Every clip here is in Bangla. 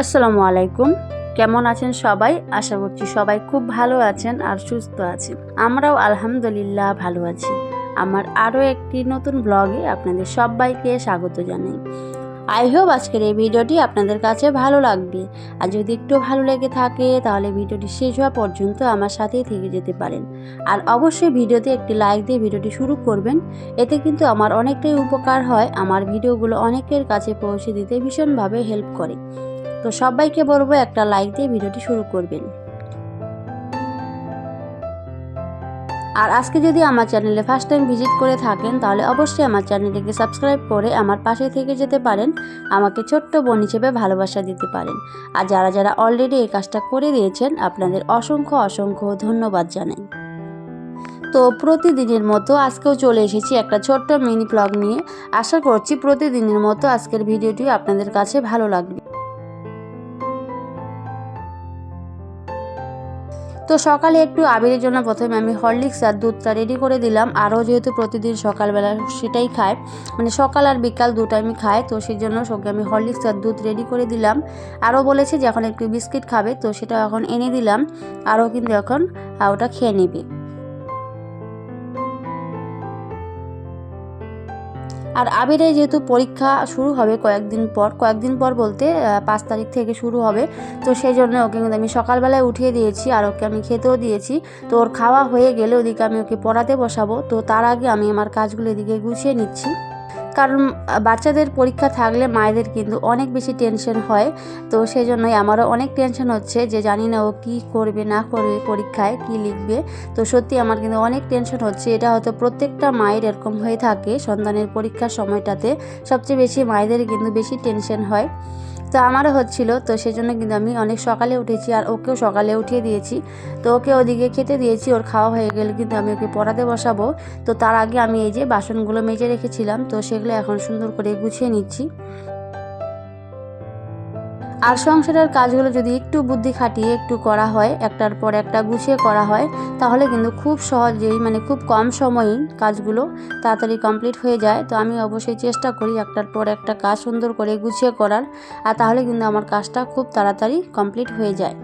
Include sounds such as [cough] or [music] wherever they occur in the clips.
আসসালামু আলাইকুম। কেমন আছেন সবাই? আশা করছি সবাই খুব ভালো আছেন আর সুস্থ আছেন। আমরাও আলহামদুলিল্লাহ ভালো আছি। আমার আরও একটি নতুন ব্লগে আপনাদের সবাইকে স্বাগত জানাই। আই হোপ আজকের এই ভিডিওটি আপনাদের কাছে ভালো লাগবে। আর যদি একটু ভালো লেগে থাকে, তাহলে ভিডিওটি শেষ হওয়া পর্যন্ত আমার সাথেই থেকে যেতে পারেন। আর অবশ্যই ভিডিওতে একটি লাইক দিয়ে ভিডিওটি শুরু করবেন। এতে কিন্তু আমার অনেকটাই উপকার হয়। আমার ভিডিওগুলো অনেকের কাছে পৌঁছে দিতে ভীষণভাবে হেল্প করে। তো সবাইকে বলব একটা লাইক দিয়ে ভিডিওটি শুরু করবেন। আর আজকে যদি আমার চ্যানেলে ফার্স্ট টাইম ভিজিট করে থাকেন, তাহলে অবশ্যই আমার চ্যানেলটিকে সাবস্ক্রাইব করে আমার পাশে থেকে যেতে পারেন, আমাকে ছোট্ট বোন হিসেবে ভালোবাসা দিতে পারেন। আর যারা যারা অলরেডি এই কাজটা করে দিয়েছেন, আপনাদের অসংখ্য অসংখ্য ধন্যবাদ জানাই। তো প্রতিদিনের মতো আজকেও চলে এসেছি একটা ছোট্ট মিনি ব্লগ নিয়ে। আশা করছি প্রতিদিনের মতো আজকের ভিডিওটি আপনাদের কাছে ভালো লাগবে। তো সকালে একটু আবিরের জন্য প্রথমে আমি হরলিক্স আর দুধটা রেডি করে দিলাম। আরও যেহেতু প্রতিদিন সকালবেলা সেটাই খায়। মানে সকাল আর বিকাল দু টাইমই খায় তো সেই জন্য সঙ্গে আমি হরলিক্স আর দুধ রেডি করে দিলাম। আরও বলেছে যে এখন একটু বিস্কিট খাবে, তো সেটা এখন এনে দিলাম। আরও কিন্তু এখন ওটা খেয়ে নেবে। আর আবিরের যেহেতু পরীক্ষা শুরু হবে কয়েকদিন পর কয়েকদিন পর বলতে পাঁচ তারিখ থেকে শুরু হবে, তো সেই জন্য ওকে কিন্তু আমি সকালবেলায় উঠিয়ে দিয়েছি আর ওকে আমি খেতেও দিয়েছি। তো ওর খাওয়া হয়ে গেলে ওদিকে আমি ওকে পড়াতে বসাবো। তো তার আগে আমি আমার কাজগুলো এদিকে গুছিয়ে নিচ্ছি। কারণ বাচ্চাদের পরীক্ষা থাকলে মায়েদের কিন্তু অনেক বেশি টেনশন হয়। তো সেই জন্যই আমারও অনেক টেনশন হচ্ছে যে জানি না ও কী করবে, না করবে পরীক্ষায়, কি লিখবে। তো সত্যি আমার কিন্তু অনেক টেনশন হচ্ছে। এটা হয়তো প্রত্যেকটা মায়ের এরকম হয়ে থাকে সন্তানের পরীক্ষার সময়টাতে। সবচেয়ে বেশি মায়েদের কিন্তু বেশি টেনশন হয়। তো আমারও হচ্ছিল, তো সেই জন্য কিন্তু আমি অনেক সকালে উঠেছি আর ওকেও সকালে উঠিয়ে দিয়েছি। তো ওকে ওদিকে খেতে দিয়েছি, ওর খাওয়া হয়ে গেলে কিন্তু আমি ওকে পড়াতে বসাবো। তো তার আগে আমি এই যে বাসনগুলো মেজে রেখেছিলাম, তো সেগুলো এখন সুন্দর করে গুছিয়ে নিচ্ছি। আর সংসারের কাজগুলো যদি একটু বুদ্ধি খাটিয়ে একটু করা হয়, একটার পর একটা গুছিয়ে করা হয়, তাহলে কিন্তু খুব সহজেই মানে খুব কম সময়েই কাজগুলো তাড়াতাড়ি কমপ্লিট হয়ে যায়। তো আমি অবশ্যই চেষ্টা করি একটার পর একটা কাজ সুন্দর করে গুছিয়ে করার, আর তাহলে কিন্তু আমার কাজটা খুব তাড়াতাড়ি কমপ্লিট হয়ে যায়।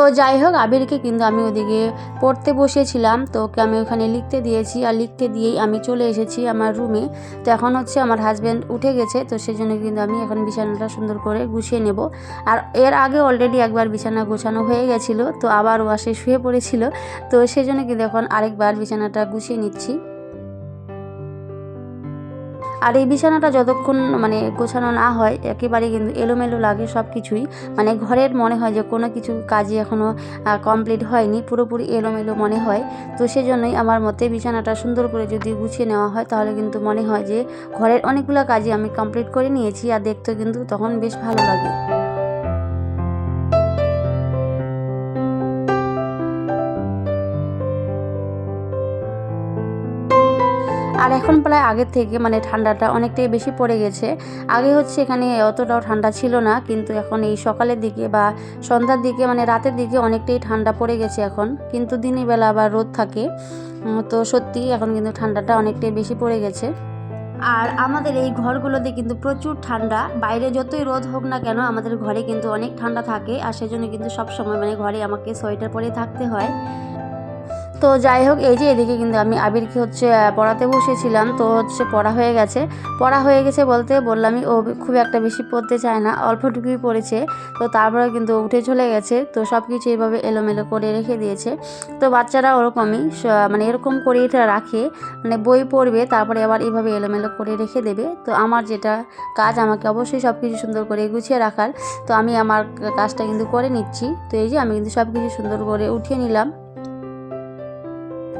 তো যাই হোক, আবিরকে কিন্তু আমি ওদিকে পড়তে বসেছিলাম তো ওকে আমি ওখানে লিখতে দিয়েছি। আর লিখতে দিয়েই আমি চলে এসেছি আমার রুমে তো এখন হচ্ছে আমার হাজব্যান্ড উঠে গেছে। তো সেই জন্য কিন্তু আমি এখন বিছানাটা সুন্দর করে গুছিয়ে নেব। আর এর আগে অলরেডি একবার বিছানা গোছানো হয়ে গেছিল। তো আবার ওয়াশে শুয়ে পড়েছিল। তো সেই জন্য কিন্তু এখন আরেকবার বিছানাটা গুছিয়ে নিচ্ছি। আর এই বিছানাটা যতক্ষণ মানে গোছানো না হয়, একেবারে কিন্তু এলোমেলো লাগে সব কিছুই মানে ঘরের মনে হয় যে কোনো কিছু কাজই এখনও কমপ্লিট হয়নি, পুরোপুরি এলোমেলো মনে হয়। তো সেজন্যই আমার মতে বিছানাটা সুন্দর করে যদি গুছিয়ে নেওয়া হয়, তাহলে কিন্তু মনে হয় যে ঘরের অনেকগুলো কাজই আমি কমপ্লিট করে নিয়েছি, আর দেখতে কিন্তু তখন বেশ ভালো লাগে। আর এখন প্রায় আগের থেকে মানে ঠান্ডাটা অনেকটাই বেশি পড়ে গেছে। আগে হচ্ছে এখানে অতটাও ঠান্ডা ছিল না, কিন্তু এখন এই সকালের দিকে বা সন্ধ্যার দিকে মানে রাতের দিকে অনেকটাই ঠান্ডা পড়ে গেছে এখন। কিন্তু দিনের বেলা আবার রোদ থাকে তো সত্যি এখন কিন্তু ঠান্ডাটা অনেকটাই বেশি পড়ে গেছে। আর আমাদের এই ঘরগুলোতে কিন্তু প্রচুর ঠান্ডা, বাইরে যতই রোদ হোক না কেন আমাদের ঘরে কিন্তু অনেক ঠান্ডা থাকে, আর সেজন্য কিন্তু সব সময় মানে ঘরে আমাকে সোয়েটার পরে থাকতে হয়। তো যাই হোক, এই যে এদিকে কিন্তু আমি আবিরকে হচ্ছে পড়াতে বসেছিলাম। তো হচ্ছে পড়া হয়ে গেছে। পড়া হয়ে গেছে বলতে বললামই ও খুব একটা বেশি পড়তে চায় না। অল্পটুকুই পড়েছে। তো তারপরে কিন্তু উঠে চলে গেছে। তো সব কিছু এইভাবে এলোমেলো করে রেখে দিয়েছে। তো বাচ্চারা ওরকমই মানে এরকম করে এটা রাখে। মানে বই পড়বে, তারপরে আবার এইভাবে এলোমেলো করে রেখে দেবে। তো আমার যেটা কাজ, আমাকে অবশ্যই সব কিছু সুন্দর করে গুছিয়ে রাখার। তো আমি আমার কাজটা কিন্তু করে নিচ্ছি। তো এই যে আমি কিন্তু সব কিছু সুন্দর করে উঠিয়ে নিলাম।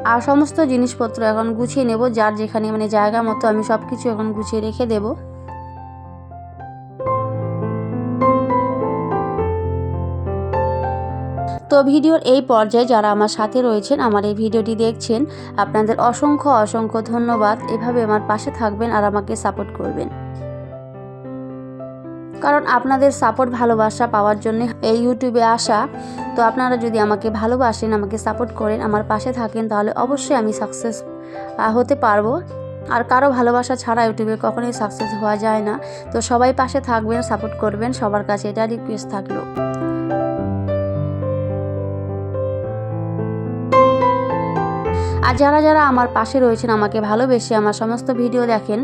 আর সমস্ত জিনিসপত্র এখন গুছিয়ে নেব, যার যেখানে মানে জায়গা মতো আমি সব কিছু এখন গুছিয়ে রেখে দেব। তো ভিডিওর এই পর্যায়ে যারা আমার সাথে রয়েছেন, আমার এই ভিডিওটি দেখছেন, আপনাদের অসংখ্য অসংখ্য ধন্যবাদ। এভাবে আমার পাশে থাকবেন আর আমাকে সাপোর্ট করবেন। কারণ আপনাদের সাপোর্ট ভালোবাসা পাওয়ার জন্য এই ইউটিউবে আসা। তো আপনারা যদি আমাকে ভালোবাসেন, আমাকে সাপোর্ট করেন, আমার পাশে থাকেন, তাহলে অবশ্যই আমি সাকসেস হতে পারব। আর কারও ভালোবাসা ছাড়া ইউটিউবে কখনোই সাকসেস হওয়া যায় না। তো সবাই পাশে থাকবেন সাপোর্ট করবেন, সবার কাছে এটা রিকোয়েস্ট থাকল। আর যারা যারা আমার পাশে রয়েছেন, আমাকে ভালোবেসে আমার সমস্ত ভিডিও দেখেন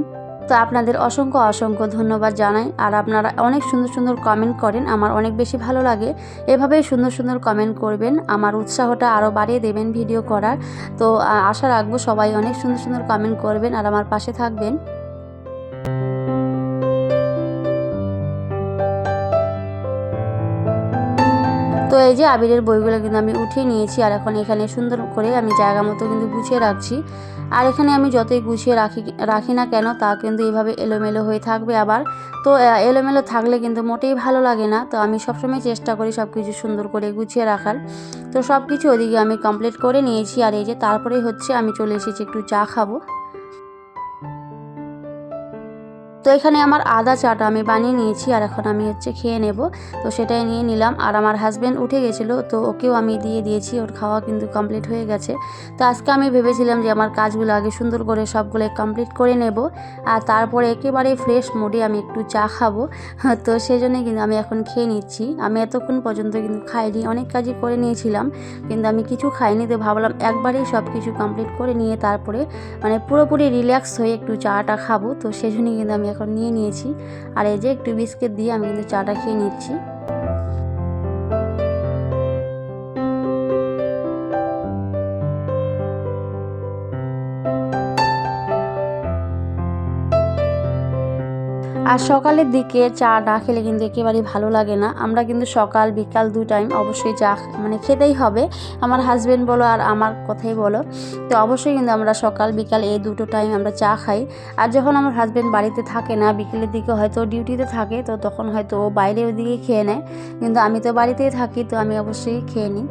তো আপনাদের অসংখ্য অসংখ্য ধন্যবাদ জানাই। আর আপনারা অনেক সুন্দর সুন্দর কমেন্ট করেন, আমার অনেক বেশি ভালো লাগে। এভাবেই সুন্দর সুন্দর কমেন্ট করবেন, আমার উৎসাহটা আরও বাড়িয়ে দেবেন ভিডিও করার। তো আশা রাখব সবাই অনেক সুন্দর সুন্দর কমেন্ট করবেন আর আমার পাশে থাকবেন। এই যে আবিরের বইগুলো কিন্তু আমি উঠিয়ে নিয়েছি আর এখন এখানে সুন্দর করে আমি জায়গা মতো কিন্তু গুছিয়ে রাখছি। আর এখানে আমি যতই গুছিয়ে রাখি রাখি না কেন তা কিন্তু এইভাবে এলোমেলো হয়ে থাকবে আবার। তো এলোমেলো থাকলে কিন্তু মোটেই ভালো লাগে না। তো আমি সবসময় চেষ্টা করি সব কিছু সুন্দর করে গুছিয়ে রাখার। তো সব কিছু ওদিকে আমি কমপ্লিট করে নিয়েছি আর এই যে তারপরেই হচ্ছে আমি চলে এসেছি একটু চা খাব। তো এখানে আমার আদা চাটা আমি বানিয়ে নিয়েছি আর এখন আমি হচ্ছে খেয়ে নেব। তো সেটাই নিয়ে নিলাম আর আমার হাজব্যান্ড উঠে গেছিল, তো ওকেও আমি দিয়ে দিয়েছি, ওর খাওয়া কিন্তু কমপ্লিট হয়ে গেছে। তো আজকে আমি ভেবেছিলাম যে আমার কাজগুলো আগে সুন্দর করে সবগুলো কমপ্লিট করে নেব আর তারপরে একেবারে ফ্রেশ মুডে আমি একটু চা খাব। [laughs] তো সেই জন্যই কিন্তু আমি এখন খেয়ে নিচ্ছি। আমি এতক্ষণ পর্যন্ত কিন্তু খাইনি, অনেক কাজই করে নিয়েছিলাম, কিন্তু আমি কিছু খাইনি, তো ভাবলাম একবারেই সব কিছু কমপ্লিট করে নিয়ে তারপরে মানে পুরোপুরি রিল্যাক্স হয়ে একটু চাটা খাব। তো সেই জন্যই কিন্তু আমি এখন নিয়ে নিয়েছি। আর এই যে একটু বিস্কিট দিয়ে আমি কিন্তু চাটা খেয়ে নিচ্ছি। আর সকালের দিকে চা না খেলে কিন্তু একেবারেই ভালো লাগে না। আমরা কিন্তু সকাল, বিকাল দু টাইম অবশ্যই চা মানে খেতেই হবে। আমার হাজব্যান্ড বলো আর আমার কথাই বলো। তো অবশ্যই কিন্তু আমরা সকাল, বিকাল এই দুটো টাইম আমরা চা খাই। আর যখন আমার হাজব্যান্ড বাড়িতে থাকে না, বিকেলের দিকে হয়তো ডিউটিতে থাকে, তো তখন হয়তো ও বাইরে ওদিকে খেয়ে নেয়। কিন্তু আমি তো বাড়িতেই থাকি, তো আমি অবশ্যই খেয়ে নিই।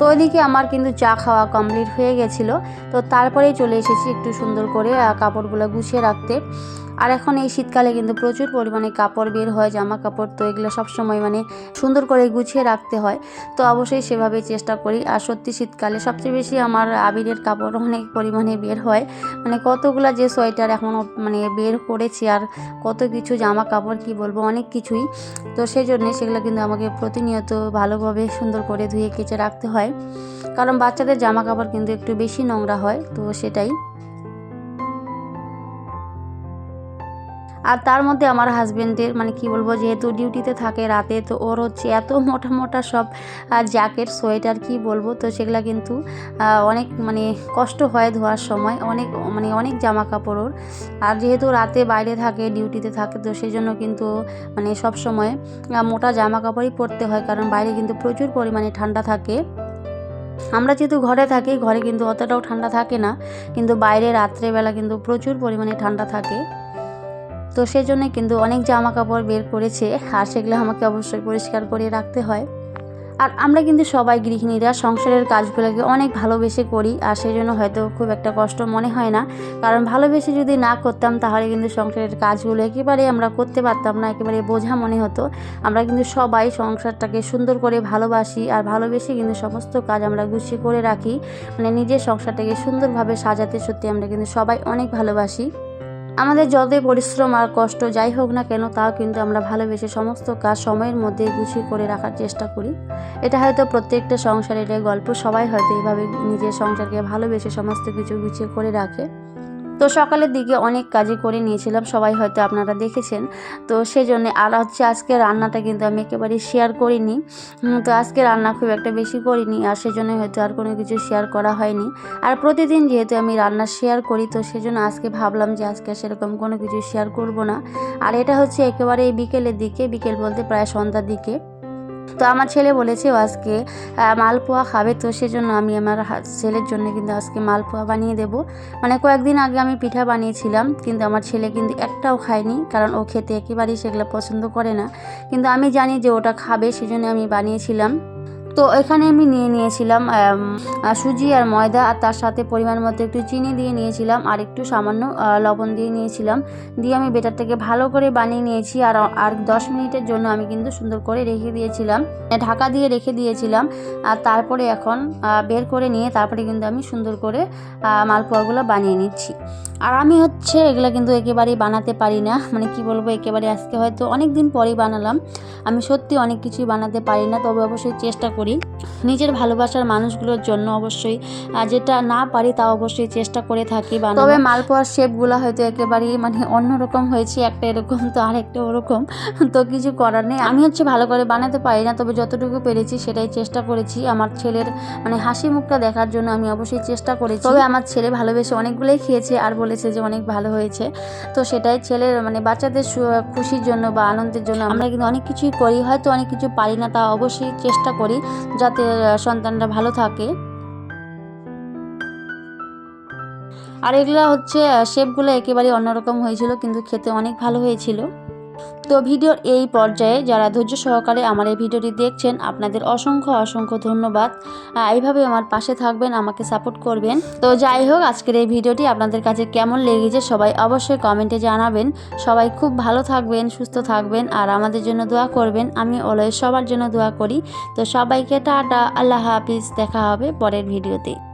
তো ওইদিকে আমার কিন্তু চা খাওয়া কমপ্লিট হয়ে গেছিল। তো তারপরেই চলে এসেছি একটু সুন্দর করে কাপড়গুলো গুছিয়ে রাখতে। আর এখন এই শীতকালে কিন্তু প্রচুর পরিমাণে কাপড় বের হয় জামা কাপড় তো এগুলো সবসময় মানে সুন্দর করে গুছিয়ে রাখতে হয়। তো অবশ্যই সেভাবেই চেষ্টা করি। আর সত্যি শীতকালে সবচেয়ে বেশি আমার আবিরের কাপড় অনেক পরিমাণে বের হয়। মানে কতগুলা যে সোয়েটার এখনও মানে বের করেছি আর কত কিছু জামা কাপড় কি বলব, অনেক কিছুই। তো সেই জন্যে সেগুলো কিন্তু আমাকে প্রতিনিয়ত ভালোভাবে সুন্দর করে ধুয়ে কেচে রাখতে হয়। কারণ বাচ্চাদের জামা কাপড় কিন্তু একটু বেশি নোংরা হয়, তো সেটাই। আর তার মধ্যে আমার হাজব্যান্ডের মানে কি বলব, যেহেতু ডিউটিতে থাকে রাতে, তো ওর হচ্ছে এত [laughs] মোটা মোটা সব জ্যাকেট, সোয়েটার, কি বলব, তো সেগুলো কিন্তু অনেক মানে কষ্ট হয় ধোয়ার সময়, অনেক মানে অনেক জামা কাপড় ওর। আর যেহেতু রাতে বাইরে থাকে, ডিউটিতে থাকে, তো সেই জন্য কিন্তু মানে সব সময় মোটা জামা কাপড়ই পরতে হয়, কারণ বাইরে কিন্তু প্রচুর পরিমাণে ঠান্ডা থাকে। আমরা যেহেতু ঘরে থাকি, ঘরে কিন্তু অতটাও ঠান্ডা থাকে না, কিন্তু বাইরে রাত্রেবেলা কিন্তু প্রচুর পরিমাণে ঠান্ডা থাকে। তো সেই জন্য কিন্তু অনেক জামা কাপড় বের করেছে আর সেগুলো আমাকে অবশ্যই পরিষ্কার করে রাখতে হয়। আর আমরা কিন্তু সবাই গৃহিণীরা সংসারের কাজগুলোকে অনেক ভালোবেসে করি আর সেই জন্য হয়তো খুব একটা কষ্ট মনে হয় না। কারণ ভালোবেসে যদি না করতাম তাহলে কিন্তু সংসারের কাজগুলো একেবারে আমরা করতে পারতাম না, একেবারে বোঝা মনে হতো। আমরা কিন্তু সবাই সংসারটাকে সুন্দর করে ভালোবাসি আর ভালোবেসে কিন্তু সমস্ত কাজ আমরা গুছিয়ে করে রাখি। মানে নিজের সংসারটাকে সুন্দরভাবে সাজাতে সত্যি আমরা কিন্তু সবাই অনেক ভালোবাসি। আমাদের যতই পরিশ্রম আর কষ্ট যাই হোক না কেন, তাও কিন্তু আমরা ভালোবেসে সমস্ত কাজ সময়ের মধ্যে গুছিয়ে করে রাখার চেষ্টা করি। এটা হয়তো প্রত্যেকটা সংসারের গল্প, সবাই হয়তো এইভাবে নিজের সংসারকে ভালোবেসে সমস্ত কিছু গুছিয়ে করে রাখে। তো সকালের দিকে অনেক কাজই করে নিয়েছিলাম, সবাই হয়তো আপনারা দেখেছেন। তো সেই জন্য আর হচ্ছে আজকে রান্নাটা কিন্তু আমি একেবারে শেয়ার করিনি। তো আজকে রান্না খুব একটা বেশি করিনি আর সেজন্য হয়তো আর কোনো কিছু শেয়ার করা হয়নি। আর প্রতিদিন যেহেতু আমি রান্না শেয়ার করি, তো সেজন্য আজকে ভাবলাম যে আজকে সেরকম কোনো কিছু শেয়ার করব না। আর এটা হচ্ছে একেবারে বিকেলের দিকে, বিকেল বলতে প্রায় সন্ধ্যার দিকে। তো আমার ছেলে বলেছে আজকে মালপোয়া খাবে, তো সেজন্য আমি আমার ছেলের জন্য কিন্তু আজকে মালপোয়া বানিয়ে দেব। মানে কয়েকদিন আগে আমি পিঠা বানিয়েছিলাম, কিন্তু আমার ছেলে কিন্তু একটাও খায়নি, কারণ ও খেতে একেবারেই সেগুলো পছন্দ করে না। কিন্তু আমি জানি যে ওটা খাবে, সেজন্য আমি বানিয়েছিলাম। তো এখানে আমি নিয়ে নিয়েছিলাম সুজি আর ময়দা, আর তার সাথে পরিমাণ মতো একটু চিনি দিয়ে নিয়েছিলাম, আর একটু সামান্য লবণ দিয়ে নিয়েছিলাম। দিয়ে আমি বেটারটাকে ভালো করে বানিয়ে নিয়েছি, আর আর দশ মিনিটের জন্য আমি কিন্তু সুন্দর করে রেখে দিয়েছিলাম। ঢাকা দিয়ে রেখে দিয়েছিলাম, আর তারপরে এখন বের করে নিয়ে তারপরে কিন্তু আমি সুন্দর করে মালপোয়াগুলো বানিয়ে নিচ্ছি। আর আমি হচ্ছে এগুলো কিন্তু একেবারেই বানাতে পারি না মানে কি বলব, একেবারে আজকে হয়তো অনেক দিন পরেই বানালাম। আমি সত্যি অনেক কিছুই বানাতে পারি না, তবে অবশ্যই চেষ্টা করি। নিজের ভালোবাসার মানুষগুলোর জন্য অবশ্যই যেটা না পারি তা অবশ্যই চেষ্টা করে থাকি বা তবে মালপোয়ার শেপগুলো হয়তো একেবারেই মানে অন্যরকম হয়েছে, একটা এরকম তো আর একটা ওরকম। তো কিছু করার নেই। আমি হচ্ছে ভালো করে বানাতে পারি না, তবে যতটুকু পেরেছি সেটাই চেষ্টা করেছি। আমার ছেলের মানে হাসি মুখটা দেখার জন্য আমি অবশ্যই চেষ্টা করেছি। তবে আমার ছেলে ভালোবেসে অনেকগুলোই খেয়েছে আর বলেছে যে অনেক ভালো হয়েছে। তো সেটাই ছেলের মানে বাচ্চাদের খুশির জন্য বা আনন্দের জন্য আমরা কিন্তু অনেক কিছুই করি, হয়তো অনেক কিছু পারি না তা অবশ্যই চেষ্টা করি। যাতে সন্তানরা ভালো থাকে। আর এগুলো হচ্ছে শেপগুলো একেবারে অন্যরকম হয়েছিল, কিন্তু খেতে অনেক ভালো হয়েছিল। তো ভিডিওর এই পর্যায়ে যারা ধৈর্য সহকারে আমার এই ভিডিওটি দেখছেন, আপনাদের অসংখ্য অসংখ্য ধন্যবাদ। এইভাবে আমার পাশে থাকবেন, আমাকে সাপোর্ট করবেন। তো যাই হোক, আজকের এই ভিডিওটি আপনাদের কাছে কেমন লেগেছে সবাই অবশ্যই কমেন্টে জানাবেন। সবাই খুব ভালো থাকবেন, সুস্থ থাকবেন, আর আমাদের জন্য দোয়া করবেন। আমি অলওয়েজ সবার জন্য দোয়া করি। তো সবাইকে টাটা, আল্লাহ হাফিজ। দেখা হবে পরের ভিডিওতে।